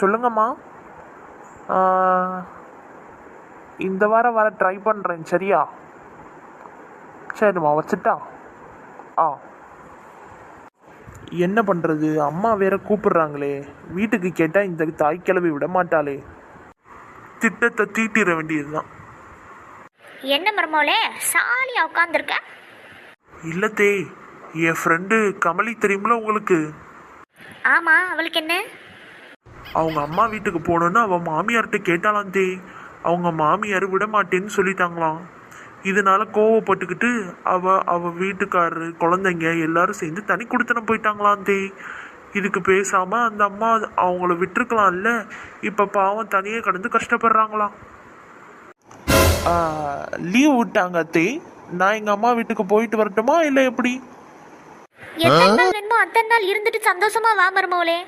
சொல்லுங்கம்மா. இந்த வாரம் வர ட்ரை பண்ணுறேன் சரியா? சரிம்மா வச்சுட்டா? ஆ. என்ன பண்ணுறது அம்மா வேற கூப்பிடுறாங்களே. வீட்டுக்கு கேட்டால் இந்த தாய்க்கிழவி விட மாட்டாளே. திட்டத்தை தீட்டிட வேண்டியதுதான். என்ன மருமோளே சாலியா உட்காந்துருக்க இல்லத்தே என் ஃப்ரெண்டு கமலி தெரியுமில உங்களுக்கு? ஆமா அவளுக்கு என்ன? அவங்க அம்மா வீட்டுக்கு போகணுன்னு அவள் மாமியார்கிட்ட கேட்டாலாம் தே அவங்க மாமியார் விட மாட்டேன்னு சொல்லிட்டாங்களாம். இதனால கோவப்பட்டுக்கிட்டு அவ அவ வீட்டுக்காரரு குழந்தைங்க எல்லாரும் சேர்ந்து தனி கொடுத்தனம் போயிட்டாங்களாம் தே இதுக்கு பேசாம அந்த அம்மா அவங்கள விட்டுருக்கலாம்ல. இப்ப பாவம் தனியே கடந்து கஷ்டப்படுறாங்களாம். லீவ் விட்டாங்க தே நான் எங்க அம்மா வீட்டுக்கு போயிட்டு வரட்டுமா இல்லை எப்படி? எத்தனை நாள் வேணுமோ அத்தனை நாள் இருந்துட்டு சந்தோஷமா வா மருமவளே